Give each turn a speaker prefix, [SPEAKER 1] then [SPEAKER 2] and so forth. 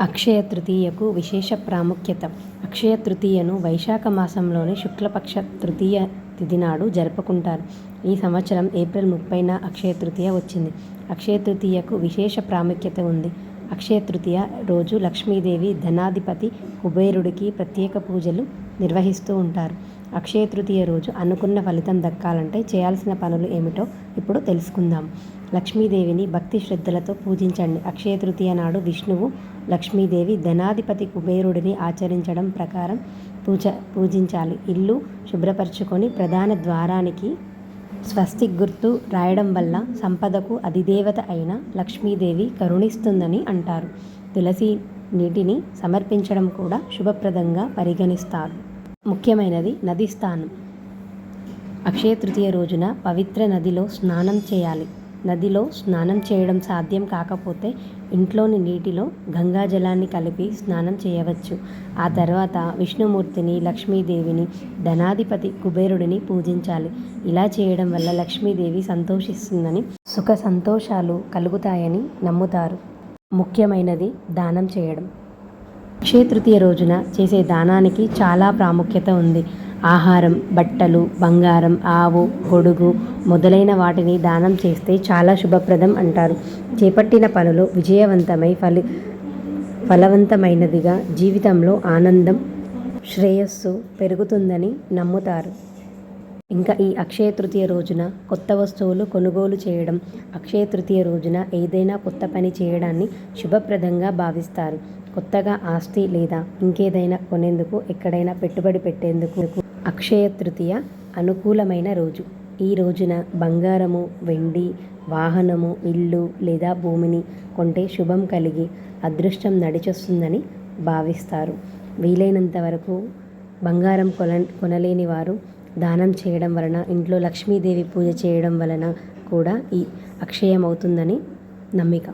[SPEAKER 1] అక్షయ తృతీయకు విశేష ప్రాముఖ్యత. అక్షయ తృతీయను వైశాఖ మాసంలోని శుక్లపక్ష తృతీయ తిథి నాడు జరుపుకుంటారు. ఈ సంవత్సరం ఏప్రిల్ ముప్పైన అక్షయ తృతీయ వచ్చింది. అక్షయ తృతీయకు విశేష ప్రాముఖ్యత ఉంది. అక్షయ తృతీయ రోజు లక్ష్మీదేవి ధనాధిపతి కుబేరుడికి ప్రత్యేక పూజలు నిర్వహిస్తూ ఉంటారు. అక్షయ తృతీయ రోజు అనుకున్న ఫలితం దక్కాలంటే చేయాల్సిన పనులు ఏమిటో ఇప్పుడు తెలుసుకుందాం. లక్ష్మీదేవిని భక్తి శ్రద్ధలతో పూజించండి. అక్షయ తృతీయ నాడు విష్ణువు లక్ష్మీదేవి ధనాధిపతి కుబేరుడిని ఆచరించడం ప్రకారం పూజ పూజించాలి. ఇల్లు శుభ్రపరచుకొని ప్రధాన ద్వారానికి స్వస్తి గుర్తు రాయడం వల్ల సంపదకు అధిదేవత అయిన లక్ష్మీదేవి కరుణిస్తుందని అంటారు. తులసి నీటిని సమర్పించడం కూడా శుభప్రదంగా పరిగణిస్తారు. ముఖ్యమైనది నది స్థానం. అక్షయ తృతీయ రోజున పవిత్ర నదిలో స్నానం చేయాలి. నదిలో స్నానం చేయడం సాధ్యం కాకపోతే ఇంట్లోని నీటిలో గంగా జలాన్ని కలిపి స్నానం చేయవచ్చు. ఆ తర్వాత విష్ణుమూర్తిని లక్ష్మీదేవిని ధనాధిపతి కుబేరుడిని పూజించాలి. ఇలా చేయడం వల్ల లక్ష్మీదేవి సంతోషిస్తుందని సుఖ సంతోషాలు కలుగుతాయని నమ్ముతారు. ముఖ్యమైనది దానం చేయడం. అక్షయ తృతీయ రోజున చేసే దానానికి చాలా ప్రాముఖ్యత ఉంది. ఆహారం బట్టలు బంగారం ఆవు గొడుగు మొదలైన వాటిని దానం చేస్తే చాలా శుభప్రదం అంటారు. చేపట్టిన పనులు విజయవంతమై ఫలి ఫలవంతమైనదిగా జీవితంలో ఆనందం శ్రేయస్సు పెరుగుతుందని నమ్ముతారు. ఇంకా ఈ అక్షయ తృతీయ రోజున కొత్త వస్తువులు కొనుగోలు చేయడం అక్షయ తృతీయ రోజున ఏదైనా కొత్త పని చేయడాన్ని శుభప్రదంగా భావిస్తారు. కొత్తగా ఆస్తి లేదా ఇంకేదైనా కొనేందుకు ఎక్కడైనా పెట్టుబడి పెట్టేందుకు అక్షయ తృతీయ అనుకూలమైన రోజు. ఈ రోజున బంగారము వెండి వాహనము ఇల్లు లేదా భూమిని కొంటే శుభం కలిగి అదృష్టం నడిచొస్తుందని భావిస్తారు. వీలైనంత వరకు బంగారం కొన కొనలేని వారు దానం చేయడం వలన ఇంట్లో లక్ష్మీదేవి పూజ చేయడం వలన కూడా ఈ అక్షయమవుతుందని నమ్మిక.